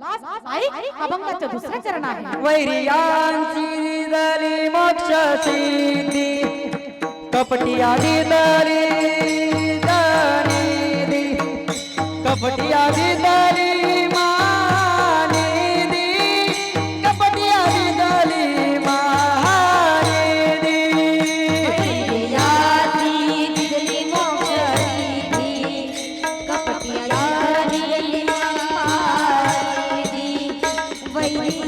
Last नाही अभंगाच्या दुसऱ्या चरण आहे. वैरियांची दली मोक्ष कपटिया कपटी आधी दली दनिधी कपटी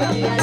Yeah.